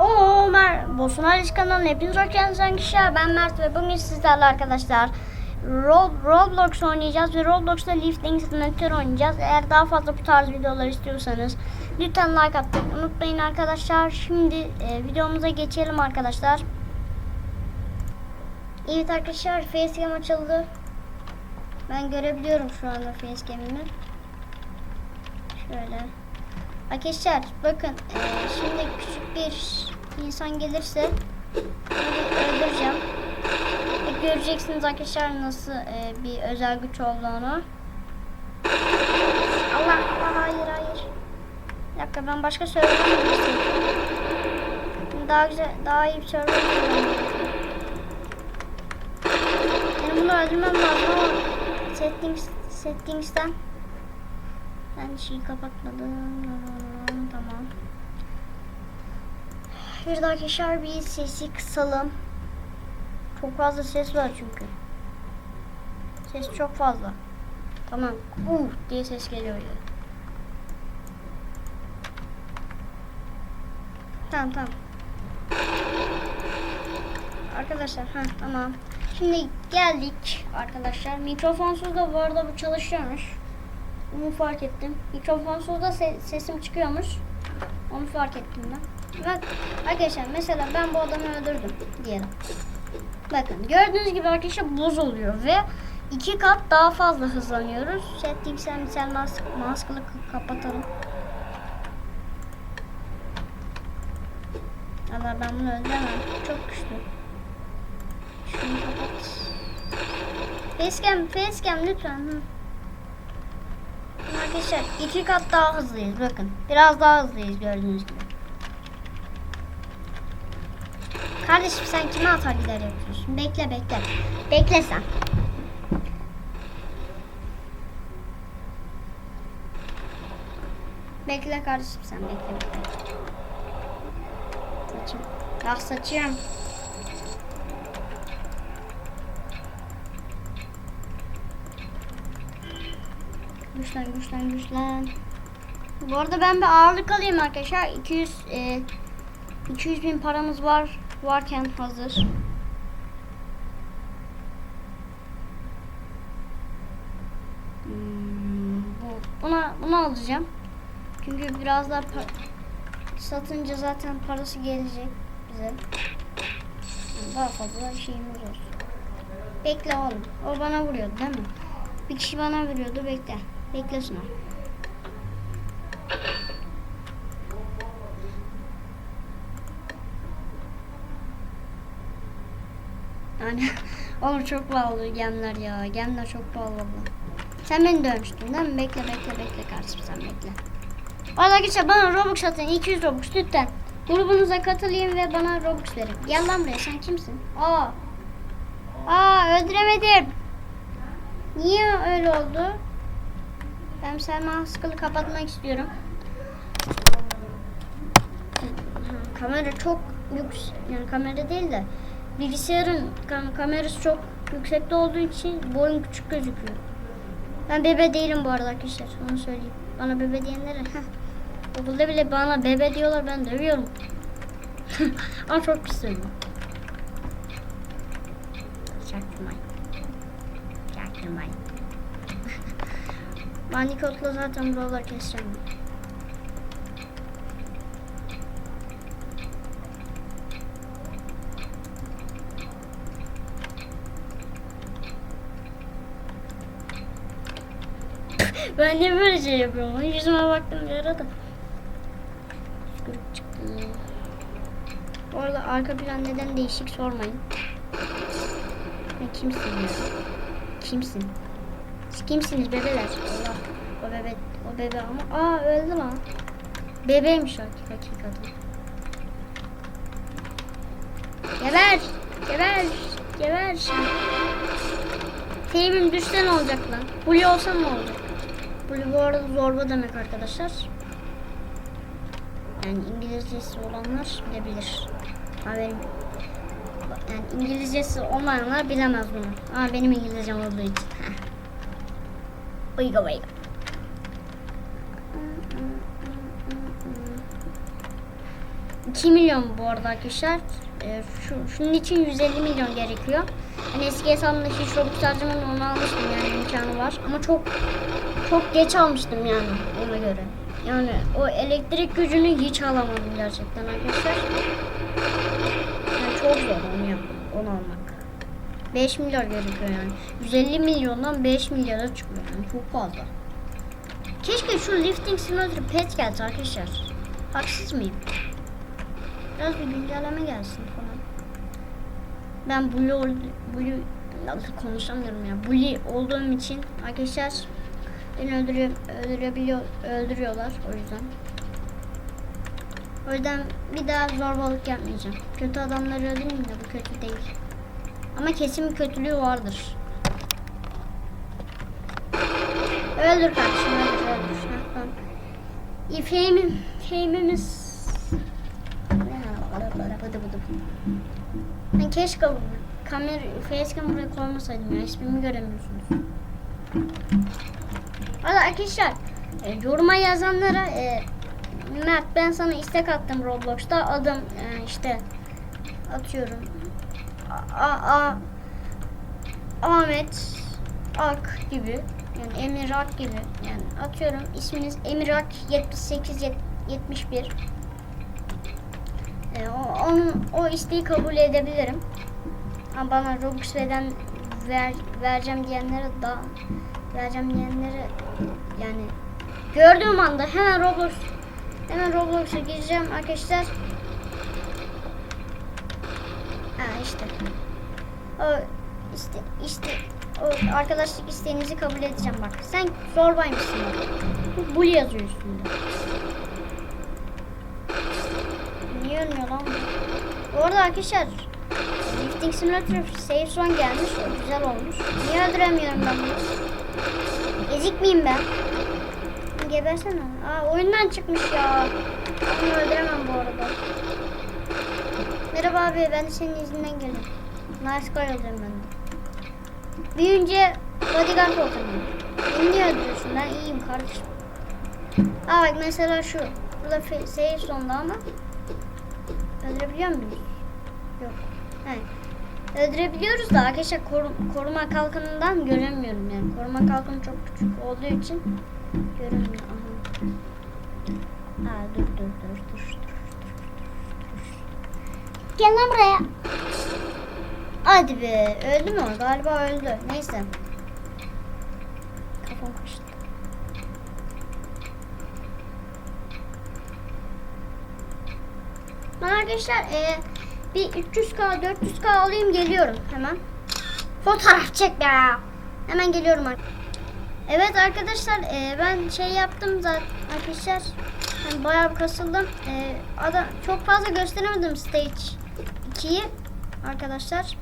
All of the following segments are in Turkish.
Oo Mer Bosun Aliş hepiniz hoş geldiniz. Ben Mert ve bugün sizlerle arkadaşlar Ro Roblox oynayacağız ve Roblox'ta Lifting Simulator oynayacağız. Eğer daha fazla bu tarz videolar istiyorsanız lütfen like atmayı unutmayın arkadaşlar. Şimdi e, videomuza geçelim arkadaşlar. Evet arkadaşlar facecam açıldı. Ben görebiliyorum şu anda facecam'imi. Şöyle. Arkadaşlar bakın eee, şimdi küçük bir insan gelirse öldüreceğim. Ve göreceksiniz arkadaşlar nasıl eee, bir özel güç olduğunu. Allah Allah hayır hayır. Bir dakika ben başka server. Daha güzel daha iyi bir server. Benim bunu öldürmem lazım ama settings, settings'ten ben şeyi kapatmadım. Tamam. Bir dakika şar bir sesi kısalım. Çok fazla ses var çünkü. Ses çok fazla. Tamam. Uh diye ses geliyor ya. Tamam tamam. Arkadaşlar ha tamam. Şimdi geldik arkadaşlar. Mikrofonsuz da bu arada bu çalışıyormuş. Onu fark ettim. Mikrofonsuz da se- sesim çıkıyormuş. Onu fark ettim ben. Bak arkadaşlar mesela ben bu adamı öldürdüm diyelim. Bakın gördüğünüz gibi arkadaşlar buz oluyor ve iki kat daha fazla hızlanıyoruz. Settings'ten misal mask, maskını kapatalım. Allah ben bunu öldüremem. Çok güçlü. Şunu kapat. Facecam, facecam lütfen. Hı. Arkadaşlar iki kat daha hızlıyız bakın. Biraz daha hızlıyız gördüğünüz gibi. Kardeşim sen kime atar gider yapıyorsun? Bekle bekle. Bekle sen. Bekle kardeşim sen bekle bekle. Saçım. Ah saçım. Güçlen güçlen güçlen. Bu arada ben bir ağırlık alayım arkadaşlar. 200 e, 200 bin paramız var varken hazır. Hmm, bu, buna bunu alacağım. Çünkü biraz daha satınca zaten parası gelecek bize. Daha fazla şeyimiz olsun. Bekle oğlum. O bana vuruyordu değil mi? Bir kişi bana vuruyordu. Bekle. Beklesin o. Yani oğlum çok pahalı gemler ya. Gemler çok pahalı. Sen beni dövmüştün değil mi? Bekle bekle bekle kardeşim sen bekle. Valla arkadaşlar bana Robux atın 200 Robux lütfen. Grubunuza katılayım ve bana Robux verin. Gel lan buraya sen kimsin? Aa. Aa öldüremedim. Niye öyle oldu? Ben Selma Haskell'ı kapatmak istiyorum. Kamera çok yüksek. Yani kamera değil de bilgisayarın kam- kamerası çok yüksekte olduğu için boyum küçük gözüküyor. Ben bebe değilim bu arada arkadaşlar. Onu söyleyeyim. Bana bebe diyenlere. heh. Okulda bile bana bebe diyorlar ben dövüyorum. Ama çok pis söylüyorum. Çaktırmayın. Çaktırmayın. Bandicot'la zaten buraları keseceğim. Ben niye böyle şey yapıyorum? Yüzüme baktım bir. Sürüp çıktı. Bu arada arka plan neden değişik sormayın. Sen kimsin ya? Kimsin? Siz kimsiniz bebeler? Allah. O bebe, o bebe ama aa öldü lan. Bebeymiş o hakikaten. Geber! Geber! Geber şimdi. Teybim düşse ne olacak lan? Blue olsam ne olacak? Blue bu arada zorba demek arkadaşlar. Yani İngilizcesi olanlar bilebilir. Haberim. Yani İngilizcesi olmayanlar bilemez bunu. Ama benim İngilizcem olduğu için. Uyga uyga. 2 milyon bu arada arkadaşlar. Ee, şu, şunun için 150 milyon gerekiyor. Hani eski hesabımda hiç Robux harcamadan onu almıştım yani imkanı var. Ama çok çok geç almıştım yani ona göre. Yani o elektrik gücünü hiç alamadım gerçekten arkadaşlar. Yani çok zor onu yap, onu almak. 5 milyar gerekiyor yani. 150 milyondan 5 milyara çıkıyor yani çok fazla. Keşke şu lifting simulator pet gelse arkadaşlar. Haksız mıyım? Biraz bir güncelleme gelsin falan. Ben Blue, Blue nasıl konuşamıyorum ya. Bully olduğum için arkadaşlar beni öldürüyor, öldürebiliyor, öldürüyorlar o yüzden. O yüzden bir daha zorbalık yapmayacağım. Kötü adamları öldürmeyeyim de bu kötü değil. Ama kesin bir kötülüğü vardır. Öldür kardeşim öldür öldür. Tamam. İyi fame'im, fame'imiz... Ben keşke kamera, facecam buraya koymasaydım ya. Hiçbirini göremiyorsunuz. Valla arkadaşlar e, yoruma yazanlara e, Mert ben sana istek attım Roblox'ta. Adım e, işte atıyorum. A, A, Ahmet Ak gibi. Yani Emir Ak gibi. Yani atıyorum isminiz Emir Ak 78 yet- 71 e, o, onun, o isteği kabul edebilirim. Ama bana Robux veren ver, vereceğim diyenlere da vereceğim diyenlere yani gördüğüm anda hemen Roblox hemen Roblox'a gireceğim arkadaşlar Ha işte. O işte işte o arkadaşlık isteğinizi kabul edeceğim bak. Sen zorbaymışsın bak. Bu bul yazıyor üstünde. Niye ölmüyor lan bu? Bu arada arkadaşlar Lifting Simulator Save Zone gelmiş. O güzel olmuş. Niye öldüremiyorum ben bunu? Ezik miyim ben? Gebersene. Aa oyundan çıkmış ya. Bunu öldüremem bu arada. Merhaba abi ben senin izinden geldim. Nice guy olacağım ben de. Büyüyünce bodyguard olacağım ben. Beni niye öldürüyorsun? Ben iyiyim kardeşim. Aa bak mesela şu. Burada fe- save sonda ama. Öldürebiliyor muyuz? Yok. He. Öldürebiliyoruz da arkadaşlar koru- koruma kalkanından göremiyorum yani. Koruma kalkanı çok küçük olduğu için göremiyorum. Aha. Aa dur dur dur dur dur. Gel lan buraya. Hadi be. Öldü mü? Galiba öldü. Neyse. Kafam kaçtı. Arkadaşlar e, bir 300k 400k alayım geliyorum hemen. Fotoğraf çek ya. Hemen geliyorum. Evet arkadaşlar e, ben şey yaptım zaten arkadaşlar. Yani bayağı kasıldım. E, adam çok fazla gösteremedim stage 2'yi arkadaşlar.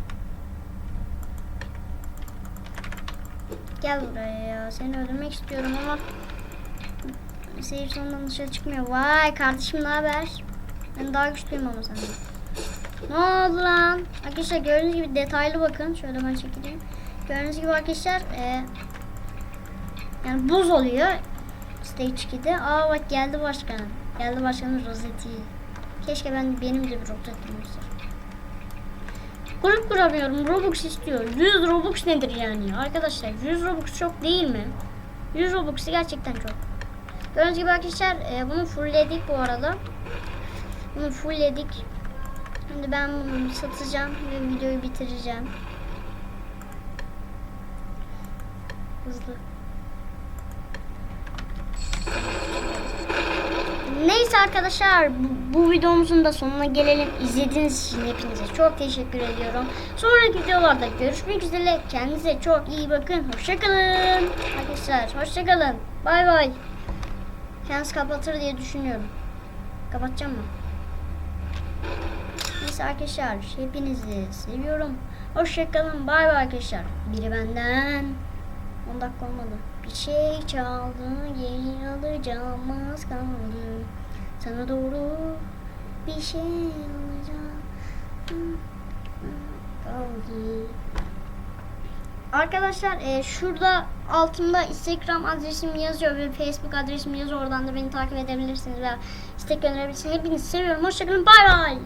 Gel buraya ya. Seni öldürmek istiyorum ama seyir sonundan dışarı çıkmıyor. Vay kardeşim ne haber? Ben daha güçlüyüm ama senden. Ne oldu lan? Arkadaşlar gördüğünüz gibi detaylı bakın. Şöyle ben çekeyim. Gördüğünüz gibi arkadaşlar e, yani buz oluyor. Stage 2'de. Aa bak geldi başkan. Geldi başkanın rozeti. Keşke ben benim de bir rozetim olsa. Grup kuramıyorum. Robux istiyor. 100 Robux nedir yani? Arkadaşlar 100 Robux çok değil mi? 100 Robux gerçekten çok. Gördüğünüz gibi arkadaşlar e, bunu fullledik bu arada. Bunu fullledik. Şimdi ben bunu satacağım ve videoyu bitireceğim. Hızlı. Neyse arkadaşlar bu, bu videomuzun da sonuna gelelim. İzlediğiniz için hepinize çok teşekkür ediyorum. Sonraki videolarda görüşmek üzere. Kendinize çok iyi bakın. Hoşçakalın. Arkadaşlar hoşçakalın. Bay bay. Kendisi kapatır diye düşünüyorum. Kapatacağım mı? Neyse arkadaşlar hepinizi seviyorum. Hoşçakalın. Bay bay arkadaşlar. Biri benden. 10 dakika olmadı. Bir şey çaldı, geri alacağım az kaldı. Sana doğru bir şey alacağım. Arkadaşlar e, şurada altımda Instagram adresim yazıyor ve Facebook adresim yazıyor. Oradan da beni takip edebilirsiniz veya istek gönderebilirsiniz. Hepinizi seviyorum. Hoşçakalın. Bay bay.